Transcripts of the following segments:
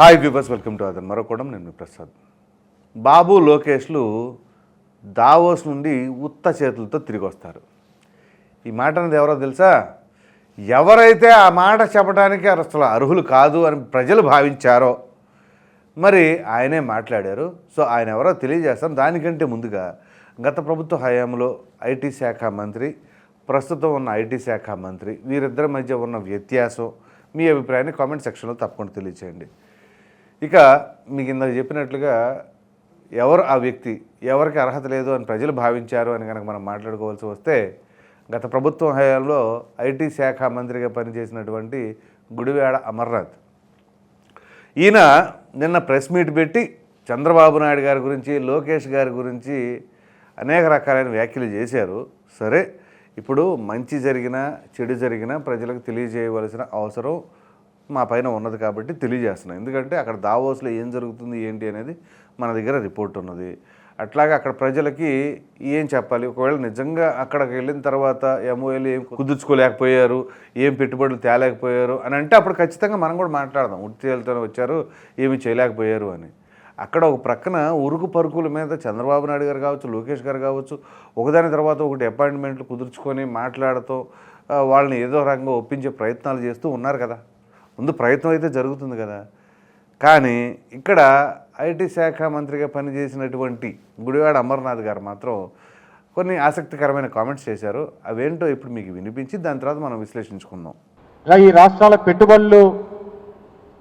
Hi viewers welcome to అదన్ మరొకడం నేను ప్రసాద్. బాబు లోకేష్లు దావోస్ నుండి ఉత్త చేతులతో తిరిగి వస్తారు. ఈ మాట అనేది ఎవరో తెలుసా? ఎవరైతే ఆ మాట చెప్పడానికి అసలు అర్హులు కాదు అని ప్రజలు భావించారో మరి ఆయనే మాట్లాడారు. సో ఆయన ఎవరో తెలియజేస్తాం దానికంటే ముందుగా గత ప్రభుత్వ హయాంలో ఐటీ శాఖ మంత్రి ప్రస్తుతం ఉన్న ఐటీ శాఖ మంత్రి వీరిద్దరి మధ్య ఉన్న వ్యత్యాసం మీ అభిప్రాయాన్ని కామెంట్ సెక్షన్లో తప్పకుండా తెలియచేయండి. ఇక మీకు ఇందాక చెప్పినట్లుగా ఎవరు ఆ వ్యక్తి ఎవరికి అర్హత లేదు అని ప్రజలు భావించారు అని కనుక మనం మాట్లాడుకోవాల్సి వస్తే గత ప్రభుత్వం హయాంలో ఐటీ శాఖ మంత్రిగా పనిచేసినటువంటి గుడివాడ అమర్నాథ్. ఈయన నిన్న ప్రెస్ మీట్ పెట్టి చంద్రబాబు నాయుడు గారి గురించి లోకేష్ గారి గురించి అనేక రకాలైన వ్యాఖ్యలు చేశారు. సరే ఇప్పుడు మంచి జరిగినా చెడు జరిగినా ప్రజలకు తెలియజేయవలసిన అవసరం మా పైన ఉన్నది కాబట్టి తెలియజేస్తున్నాం. ఎందుకంటే అక్కడ దావోస్లో ఏం జరుగుతుంది ఏంటి అనేది మన దగ్గర రిపోర్ట్ ఉన్నది. అట్లాగే అక్కడ ప్రజలకి ఏం చెప్పాలి? ఒకవేళ నిజంగా అక్కడికి వెళ్ళిన తర్వాత ఎంఓఏలు ఏం కుదుర్చుకోలేకపోయారు ఏం పెట్టుబడులు తేలేకపోయారు అని అంటే అప్పుడు ఖచ్చితంగా మనం కూడా మాట్లాడదాం. ఉత్తేలతోనే వచ్చారు ఏమి చేయలేకపోయారు అని. అక్కడ ఒక ప్రక్కన ఉరుకు పరుకుల మీద చంద్రబాబు నాయుడు గారు కావచ్చు లోకేష్ గారు కావచ్చు ఒకదాని తర్వాత ఒకటి అపాయింట్మెంట్లు కుదుర్చుకొని మాట్లాడుతూ వాళ్ళని ఏదో రకంగా ఒప్పించే ప్రయత్నాలు చేస్తూ ఉన్నారు కదా. ముందు ప్రయత్నం అయితే జరుగుతుంది కదా. కానీ ఇక్కడ ఐటీ శాఖ మంత్రిగా పనిచేసినటువంటి గుడివాడ అమర్నాథ్ గారు మాత్రం కొన్ని ఆసక్తికరమైన కామెంట్స్ చేశారు. అవేంటో ఇప్పుడు మీకు వినిపించి దాని తర్వాత మనం విశ్లేషించుకుందాం. ఈ రాష్ట్రాల పెట్టుబడులు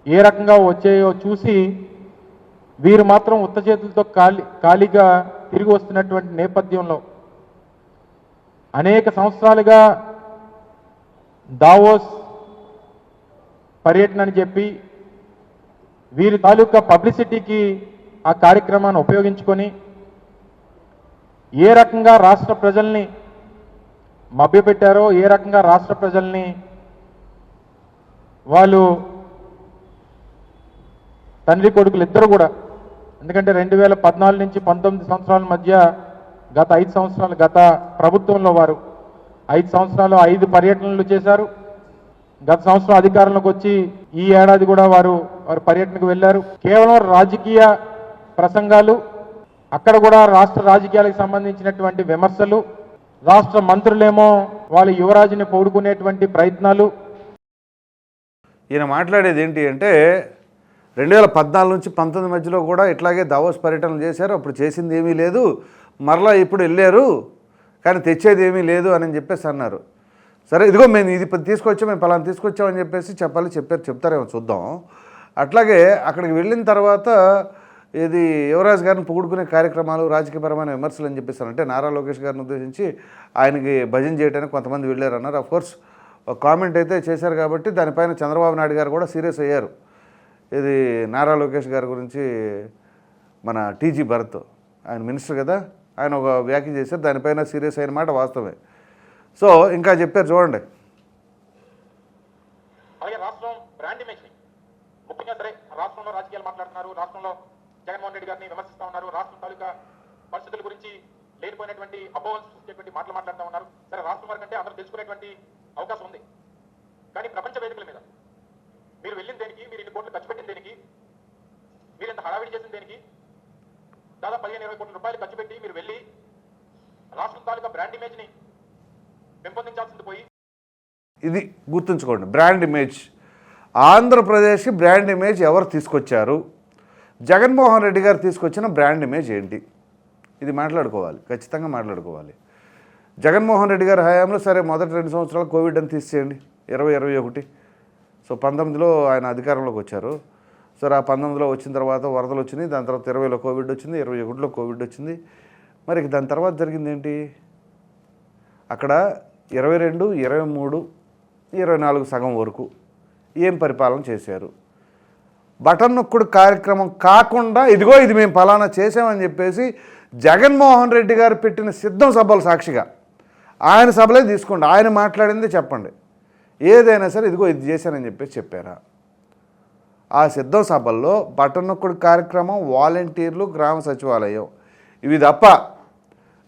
ఏ రకంగా వచ్చాయో చూసి వీరు మాత్రం ఉత్త చేతులతో ఖాళీ ఖాళీగా తిరిగి వస్తున్నటువంటి నేపథ్యంలో అనేక సంవత్సరాలుగా దావోస్ పర్యటన అని చెప్పి వీరి తాలూకా పబ్లిసిటీకి ఆ కార్యక్రమాన్ని ఉపయోగించుకొని ఏ రకంగా రాష్ట్ర ప్రజల్ని మభ్యపెట్టారో ఏ రకంగా రాష్ట్ర ప్రజల్ని వాళ్ళు తండ్రి కొడుకులు ఇద్దరు కూడా ఎందుకంటే రెండు వేల పద్నాలుగు నుంచి పంతొమ్మిది సంవత్సరాల మధ్య గత ఐదు సంవత్సరాలు గత ప్రభుత్వంలో వారు ఐదు సంవత్సరాలు ఐదు పర్యటనలు చేశారు. గత సంవత్సరం అధికారంలోకి వచ్చి ఈ ఏడాది కూడా వారు వారు పర్యటనకు వెళ్ళారు. కేవలం రాజకీయ ప్రసంగాలు అక్కడ కూడా రాష్ట్ర రాజకీయాలకు సంబంధించినటువంటి విమర్శలు రాష్ట్ర మంత్రులేమో వాళ్ళ యువరాజుని పౌడుకునేటువంటి ప్రయత్నాలు. ఈయన మాట్లాడేది ఏంటి అంటే రెండు వేల పద్నాలుగు నుంచి పంతొమ్మిది మధ్యలో కూడా ఇట్లాగే దావోస్ పర్యటనలు చేశారు. అప్పుడు చేసింది ఏమీ లేదు. మరలా ఇప్పుడు వెళ్ళారు. కానీ తెచ్చేది ఏమీ లేదు అని చెప్పేసి అన్నారు. సరే ఇదిగో మేము ఇది ప- తీసుకొచ్చాం మేము పలానా తీసుకొచ్చామని చెప్పేసి చెప్పాలి చెప్పారు చెప్తారేమో చూద్దాం. అట్లాగే అక్కడికి వెళ్ళిన తర్వాత ఇది యువరాజ్ గారిని పొగుడుకునే కార్యక్రమాలు రాజకీయపరమైన విమర్శలు అని చెప్పేసి అంటే నారా లోకేష్ గారిని ఉద్దేశించి ఆయనకి భజన చేయడానికి కొంతమంది వెళ్ళారన్నారు. కోర్స్ ఒక కామెంట్ అయితే చేశారు కాబట్టి దానిపైన చంద్రబాబు నాయుడు గారు కూడా సీరియస్ అయ్యారు. ఇది నారా లోకేష్ గారి గురించి మన టీజీ భరత్ ఆయన మినిస్టర్ కదా ఆయన ఒక వ్యాఖ్య చేశారు. దానిపైన సీరియస్ అయిన మాట వాస్తవమే. సో ఇంకా చెప్పారు చూడండి. అలాగే రాష్ట్రం బ్రాండ్ ఇమేజ్ని. ముఖ్యంగా సరే రాష్ట్రంలో రాజకీయాలు మాట్లాడుతున్నారు. రాష్ట్రంలో జగన్మోహన్ రెడ్డి గారిని విమర్శిస్తా ఉన్నారు. రాష్ట్రం తాలూకా పరిస్థితుల గురించి లేనిపోయినటువంటి అపోహలు సృష్టించేటువంటి మాటలు మాట్లాడుతూ ఉన్నారు. సరే రాష్ట్రం వరకు అంటే అందరూ తెలుసుకునేటువంటి అవకాశం ఉంది. కానీ ప్రపంచ వేదికల మీద మీరు వెళ్ళిన దేనికి మీరు ఇన్ని కోట్లు ఖర్చు పెట్టిన దేనికి మీరు ఇంత హడావిడి చేసిన దేనికి దాదాపు పదిహేను ఇరవై కోట్ల రూపాయలు ఖర్చు పెట్టి మీరు వెళ్ళి రాష్ట్రం తాలూకా బ్రాండ్ ఇమేజ్ని పెంపొందించాల్సింది పోయి. ఇది గుర్తుంచుకోండి బ్రాండ్ ఇమేజ్. ఆంధ్రప్రదేశ్కి బ్రాండ్ ఇమేజ్ ఎవరు తీసుకొచ్చారు? జగన్మోహన్ రెడ్డి గారు తీసుకొచ్చిన బ్రాండ్ ఇమేజ్ ఏంటి? ఇది మాట్లాడుకోవాలి ఖచ్చితంగా మాట్లాడుకోవాలి. జగన్మోహన్ రెడ్డి గారి హయాంలో సరే మొదటి రెండు సంవత్సరాలు కోవిడ్ అని తీసేయండి ఇరవై ఇరవై ఒకటి. సో పంతొమ్మిదిలో ఆయన అధికారంలోకి వచ్చారు. సరే ఆ పంతొమ్మిదిలో వచ్చిన తర్వాత వరదలు వచ్చినాయి దాని తర్వాత ఇరవైలో కోవిడ్ వచ్చింది ఇరవై ఒకటిలో కోవిడ్ వచ్చింది. మరి దాని తర్వాత జరిగింది ఏంటి? అక్కడ ఇరవై రెండు ఇరవై మూడు ఇరవై నాలుగు సగం వరకు ఏం పరిపాలన చేశారు? బటన్ నొక్కుడు కార్యక్రమం కాకుండా ఇదిగో ఇది మేము ఫలానా చేసామని చెప్పేసి జగన్మోహన్ రెడ్డి గారు పెట్టిన సిద్ధం సభలు సాక్షిగా ఆయన సభలే తీసుకోండి. ఆయన మాట్లాడింది చెప్పండి. ఏదైనా సరే ఇదిగో ఇది చేశానని చెప్పేసి చెప్పారా? ఆ సిద్ధం సభల్లో బటన్ నొక్కుడు కార్యక్రమం వాలంటీర్లు గ్రామ సచివాలయం ఇవి తప్ప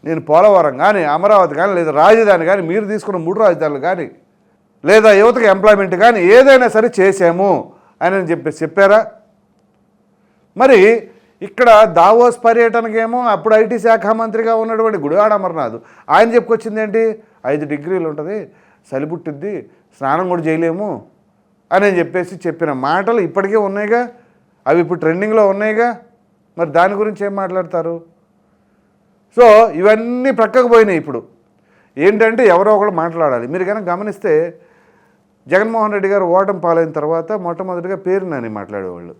నేను పోలవరం కానీ అమరావతి కానీ లేదా రాజధాని కానీ మీరు తీసుకున్న మూడు రాజధానులు కానీ లేదా యువతకు ఎంప్లాయ్మెంట్ కానీ ఏదైనా సరే చేసాము అని చెప్పి చెప్పారా? మరి ఇక్కడ దావోస్ పర్యటనకేమో అప్పుడు ఐటీ శాఖ మంత్రిగా ఉన్నటువంటి గుడివాడ అమర్నాథ్ ఆయన చెప్పుకొచ్చింది ఏంటి? ఐదు డిగ్రీలు ఉంటుంది సలిపుట్టిద్ది స్నానం కూడా చేయలేము అని చెప్పేసి చెప్పిన మాటలు ఇప్పటికే ఉన్నాయిగా అవి ఇప్పుడు ట్రెండింగ్లో ఉన్నాయిగా. మరి దాని గురించి ఏం మాట్లాడతారు? సో ఇవన్నీ ప్రక్కకు పోయినాయి ఇప్పుడు. ఏంటంటే ఎవరో ఒకరు మాట్లాడాలి. మీరు కనుక గమనిస్తే జగన్మోహన్ రెడ్డి గారు ఓటమి పాలైన తర్వాత మొట్టమొదటిగా పేరునని మాట్లాడేవాళ్ళు.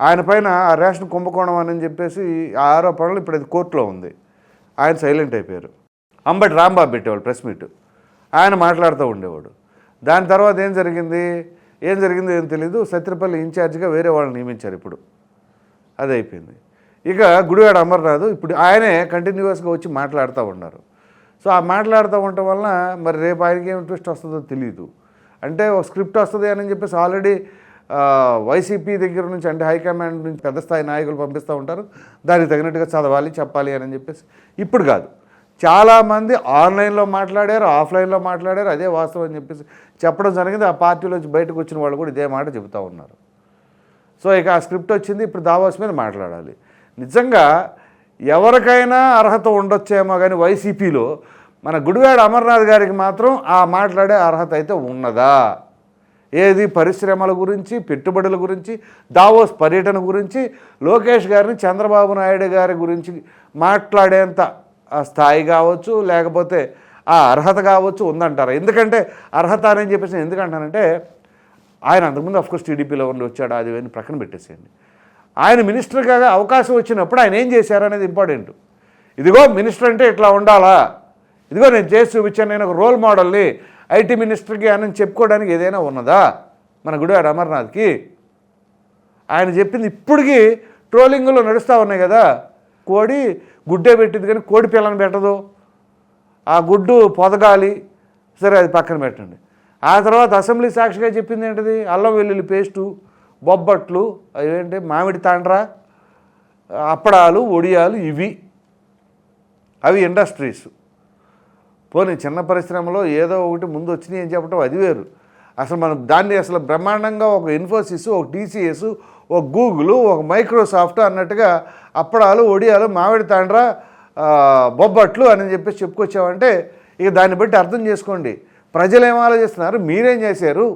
ఆయన పైన ఆ రేషన్ కుంభకోణం అని చెప్పేసి ఆ ఆరోపణలు ఇప్పుడు అది కోర్టులో ఉంది. ఆయన సైలెంట్ అయిపోయారు. అంబటి రాంబాబు పెట్టేవాళ్ళు ప్రెస్ మీట్. ఆయన మాట్లాడుతూ ఉండేవాడు. దాని తర్వాత ఏం జరిగింది? ఏం జరిగిందో ఏం తెలీదు. సత్యపల్లి ఇన్ఛార్జిగా వేరే వాళ్ళని నియమించారు ఇప్పుడు. అది అయిపోయింది. ఇక గుడివాడ అమర్నాథ్ ఇప్పుడు ఆయనే కంటిన్యూస్గా వచ్చి మాట్లాడుతూ ఉన్నారు. సో ఆ మాట్లాడుతూ ఉండటం వలన మరి రేపు ఆయనకి ఏం ట్విస్ట్ వస్తుందో తెలియదు అంటే ఒక స్క్రిప్ట్ వస్తుంది అని చెప్పేసి ఆల్రెడీ వైసీపీ దగ్గర నుంచి అంటే హైకమాండ్ నుంచి పెద్ద స్థాయి నాయకులు పంపిస్తూ ఉంటారు. దానికి తగినట్టుగా చదవాలి చెప్పాలి అని చెప్పేసి. ఇప్పుడు కాదు. చాలామంది ఆన్లైన్లో మాట్లాడారు ఆఫ్లైన్లో మాట్లాడారు అదే వాస్తవం అని చెప్పేసి చెప్పడం జరిగింది. ఆ పార్టీలోంచి బయటకు వచ్చిన వాళ్ళు కూడా ఇదే మాట చెబుతూ ఉన్నారు. సో ఇక ఆ స్క్రిప్ట్ వచ్చింది ఇప్పుడు దావాస్ మీద మాట్లాడాలి. నిజంగా ఎవరికైనా అర్హత ఉండొచ్చేమో కానీ వైసీపీలో మన గుడివాడ అమర్నాథ్ గారికి మాత్రం ఆ మాట్లాడే అర్హత అయితే ఉన్నదా? ఏది? పరిశ్రమల గురించి పెట్టుబడుల గురించి దావోస్ పర్యటన గురించి లోకేష్ గారిని చంద్రబాబు నాయుడు గారి గురించి మాట్లాడేంత ఆ స్థాయి కావచ్చు లేకపోతే ఆ అర్హత కావచ్చు ఉందంటారు? ఎందుకంటే అర్హత అని చెప్పేసి ఎందుకంటానంటే ఆయన అంతకుముందు అఫ్కోర్స్ టీడీపీలో ఉండి వచ్చాడు అది పక్కన పెట్టేసేయండి. ఆయన మినిస్టర్గా అవకాశం వచ్చినప్పుడు ఆయన ఏం చేశారు అనేది ఇంపార్టెంట్. ఇదిగో మినిస్టర్ అంటే ఇట్లా ఉండాలా? ఇదిగో నేను చేసి చూపించాను నేను ఒక రోల్ మోడల్ని ఐటీ మినిస్టర్కి అని చెప్పుకోవడానికి ఏదైనా ఉన్నదా? మన గుడివాడ అమర్నాథ్కి. ఆయన చెప్పింది ఇప్పటికీ ట్రోలింగ్లో నడుస్తూ ఉన్నాయి కదా. కోడి గుడ్డే పెట్టింది కానీ కోడి పిల్లని పెట్టదు. ఆ గుడ్డు పొదగాలి. సరే అది పక్కన పెట్టండి. ఆ తర్వాత అసెంబ్లీ సాక్షిగా చెప్పింది ఏంటిది? అల్లం వెల్లుల్లి పేస్టు. బొబ్బట్లు అవేంటి మామిడి తాండ్ర అప్పడాలు ఒడియాలు ఇవి. అవి ఇండస్ట్రీస్. పోనీ చిన్న పరిశ్రమలో ఏదో ఒకటి ముందు వచ్చినాయి అని చెప్పడం అది వేరు. అసలు మనం దాన్ని అసలు బ్రహ్మాండంగా ఒక ఇన్ఫోసిస్ ఒక టీసీఎస్ ఒక గూగుల్ ఒక మైక్రోసాఫ్ట్ అన్నట్టుగా అప్పడాలు ఒడియాలు మామిడి తాండ్ర బొబ్బట్లు అని చెప్పేసి చెప్పుకొచ్చామంటే ఇక దాన్ని బట్టి అర్థం చేసుకోండి. ప్రజలు ఏం ఆలోచిస్తున్నారు? మీరేం చేశారు?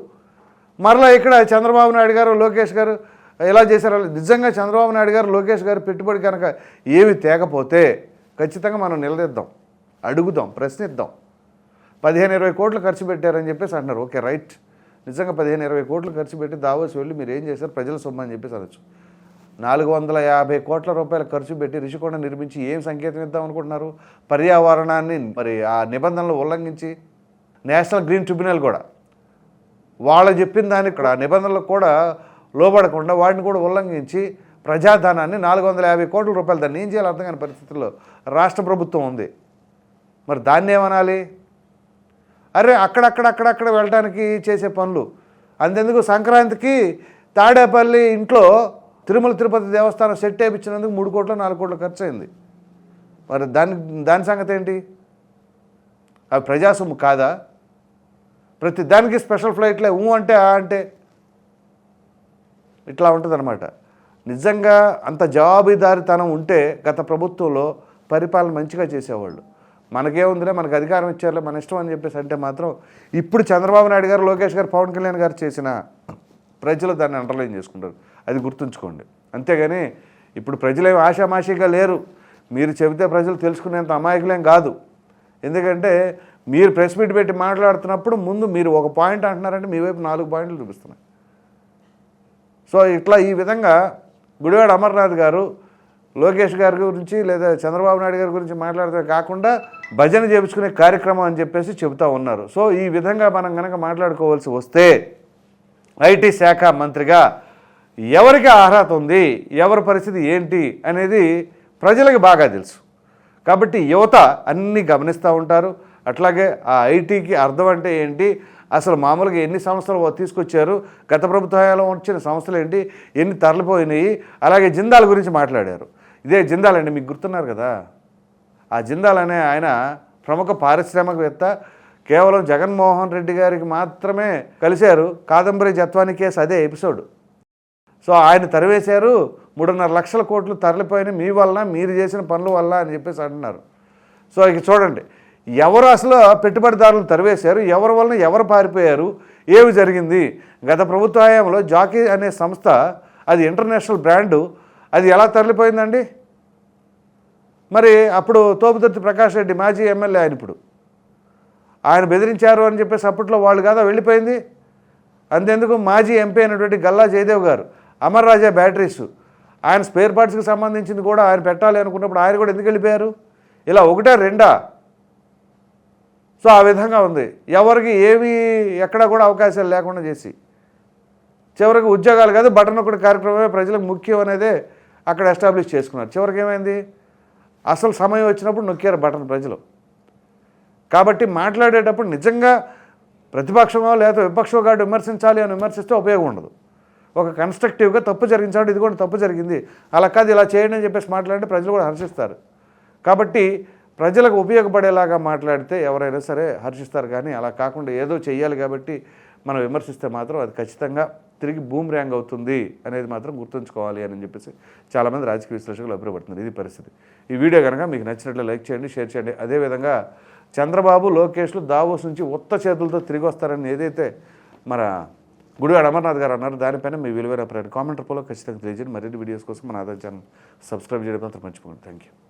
మరలా ఇక్కడ చంద్రబాబు నాయుడు గారు లోకేష్ గారు ఎలా చేశారో? నిజంగా చంద్రబాబు నాయుడు గారు లోకేష్ గారు పెట్టుబడి కనుక ఏమి తేకపోతే ఖచ్చితంగా మనం నిలదీద్దాం అడుగుదాం ప్రశ్నిద్దాం. పదిహేను ఇరవై కోట్లు ఖర్చు పెట్టారని చెప్పేసి అంటున్నారు. Okay right. నిజంగా పదిహేను ఇరవై కోట్లు ఖర్చు పెట్టి దావోస్ వెళ్ళి మీరు ఏం చేశారు? ప్రజల సొమ్ము అని చెప్పేసి అనొచ్చు. నాలుగు వందల యాభై కోట్ల రూపాయలు ఖర్చు పెట్టి రిషికొండ నిర్మించి ఏం సంకేతం ఇద్దాం అనుకుంటున్నారు? పర్యావరణాన్ని మరి ఆ నిబంధనలు ఉల్లంఘించి నేషనల్ గ్రీన్ ట్రిబ్యునల్ కూడా వాళ్ళు చెప్పిన దానికి కూడా నిబంధనలకు కూడా లోబడకుండా వాటిని కూడా ఉల్లంఘించి ప్రజాధనాన్ని నాలుగు వందల యాభై కోట్ల రూపాయలు దాన్ని ఏం చేయాలి అర్థం కాని పరిస్థితుల్లో రాష్ట్ర ప్రభుత్వం ఉంది. మరి దాన్ని ఏమనాలి? అరే అక్కడక్కడక్కడక్కడ వెళ్ళడానికి చేసే పనులు. అంతెందుకు? సంక్రాంతికి తాడేపల్లి ఇంట్లో తిరుమల తిరుపతి దేవస్థానం సెట్ వేయించినందుకు మూడు కోట్ల నాలుగు కోట్ల ఖర్చు అయింది మరి దాని దాని సంగతి ఏంటి? అవి ప్రజాసొమ్ము కాదా? ప్రతి దానికి స్పెషల్ ఫ్లైట్లే ఊ అంటే ఆ అంటే. ఇట్లా ఉంటుందన్నమాట. నిజంగా అంత జవాబుదారితనం ఉంటే గత ప్రభుత్వంలో పరిపాలన మంచిగా చేసేవాళ్ళు. మనకేముందిలే మనకు అధికారం ఇచ్చారులే మన ఇష్టం అని చెప్పేసి అంటే మాత్రం ఇప్పుడు చంద్రబాబు నాయుడు గారు లోకేష్ గారు పవన్ కళ్యాణ్ గారు చేసిన ప్రజలు దాన్ని అండర్లైన్ చేసుకుంటారు. అది గుర్తుంచుకోండి. అంతేగాని ఇప్పుడు ప్రజలేం ఆషామాషిగా లేరు. మీరు చెబితే ప్రజలు తెలుసుకునేంత అమాయకులేం కాదు. ఎందుకంటే మీరు ప్రెస్ మీట్ పెట్టి మాట్లాడుతున్నప్పుడు ముందు మీరు ఒక పాయింట్ అంటున్నారంటే మీ వైపు నాలుగు పాయింట్లు చూపిస్తున్నాయి. సో ఇట్లా ఈ విధంగా గుడివాడ అమర్నాథ్ గారు లోకేష్ గారి గురించి లేదా చంద్రబాబు నాయుడు గారి గురించి మాట్లాడితే కాకుండా భజన చేపించుకునే కార్యక్రమం అని చెప్పేసి చెబుతూ ఉన్నారు. సో ఈ విధంగా మనం కనుక మాట్లాడుకోవాల్సి వస్తే ఐటీ శాఖ మంత్రిగా ఎవరికి అర్హత ఉంది? ఎవరి పరిస్థితి ఏంటి? అనేది ప్రజలకు బాగా తెలుసు. కాబట్టి యువత అన్నీ గమనిస్తూ ఉంటారు. అట్లాగే ఆ ఐటీకి అర్థం అంటే ఏంటి? అసలు మామూలుగా ఎన్ని సంస్థలు తీసుకొచ్చారు? గత ప్రభుత్వంలో వచ్చిన సంస్థలు ఏంటి? ఎన్ని తరలిపోయినాయి? అలాగే జిందాల్ గురించి మాట్లాడారు. ఇదే జిందాల్ అండి మీకు గుర్తున్నారు కదా? ఆ జిందాల్ అనే ఆయన ప్రముఖ పారిశ్రామికవేత్త కేవలం జగన్మోహన్ రెడ్డి గారికి మాత్రమే కలిశారు. కాదంబరి జత్వాని కేసు అదే ఎపిసోడ్. సో ఆయన తరివేశారు. మూడున్నర లక్షల కోట్లు తరలిపోయినాయి మీ వలన మీరు చేసిన పనుల వల్ల అని చెప్పేసి అంటున్నారు. సో ఇక చూడండి ఎవరు అసలు పెట్టుబడిదారులు తరివేశారు ఎవరి వలన ఎవరు పారిపోయారు ఏమి జరిగింది? గత ప్రభుత్వ హయాంలో జాకీ అనే సంస్థ అది ఇంటర్నేషనల్ బ్రాండు అది ఎలా తరలిపోయిందండి? మరి అప్పుడు తోపుదర్తి ప్రకాష్ రెడ్డి మాజీ ఎమ్మెల్యే ఆయన ఇప్పుడు. ఆయన బెదిరించారు అని చెప్పేసి అప్పట్లో వాళ్ళు కాదా వెళ్ళిపోయింది? అంతెందుకు మాజీ ఎంపీ అయినటువంటి గల్లా జయదేవ్ గారు అమర్ రాజా బ్యాటరీస్ ఆయన స్పేర్ పార్ట్స్కి సంబంధించింది కూడా ఆయన పెట్టాలి అనుకున్నప్పుడు ఆయన కూడా ఎందుకు వెళ్ళిపోయారు? ఇలా ఒకటా రెండా? సో ఆ విధంగా ఉంది. ఎవరికి ఏమీ ఎక్కడా కూడా అవకాశాలు లేకుండా చేసి. చివరికి ఉద్యోగాలు కాదు బటన్ ఒకటి కార్యక్రమమే ప్రజలకు ముఖ్యం అనేదే అక్కడ ఎస్టాబ్లిష్ చేసుకున్నారు. చివరికి ఏమైంది? అసలు సమయం వచ్చినప్పుడు నొక్కారు బటన్ ప్రజలు. కాబట్టి మాట్లాడేటప్పుడు నిజంగా ప్రతిపక్షమో లేదా విపక్షమో కాదు విమర్శించాలి అని విమర్శిస్తే ఉపయోగం ఉండదు. ఒక కన్స్ట్రక్టివ్గా తప్పు జరిగించాడు ఇది కూడా తప్పు జరిగింది. అలా కాదు ఇలా చేయండి అని చెప్పేసి మాట్లాడితే ప్రజలు కూడా హర్షిస్తారు. కాబట్టి ప్రజలకు ఉపయోగపడేలాగా మాట్లాడితే ఎవరైనా సరే హర్షిస్తారు కానీ అలా కాకుండా ఏదో చెయ్యాలి కాబట్టి మనం విమర్శిస్తే మాత్రం అది ఖచ్చితంగా తిరిగి బూమ్ ర్యాంగ్ అవుతుంది అనేది మాత్రం గుర్తుంచుకోవాలి అని చెప్పేసి చాలామంది రాజకీయ విశ్లేషకులు అభిప్రాయపడుతున్నారు. ఇది పరిస్థితి. ఈ వీడియో కనుక మీకు నచ్చినట్లు లైక్ చేయండి షేర్ చేయండి. అదేవిధంగా చంద్రబాబు లోకేష్లు దావోస్ నుంచి ఉత్త చేతులతో తిరిగి వస్తారని ఏదైతే మన గుడివాడ అమర్నాథ్ గారు అన్నారు దానిపైన మీ విలువైన అభిప్రాయం కామెంట్ రూపంలో ఖచ్చితంగా తెలియజేయండి. మరిన్ని వీడియోస్ కోసం మన ఆధార్ ఛానల్ సబ్స్క్రైబ్ చేయడం మాత్రం మర్చిపోండి థ్యాంక్ యూ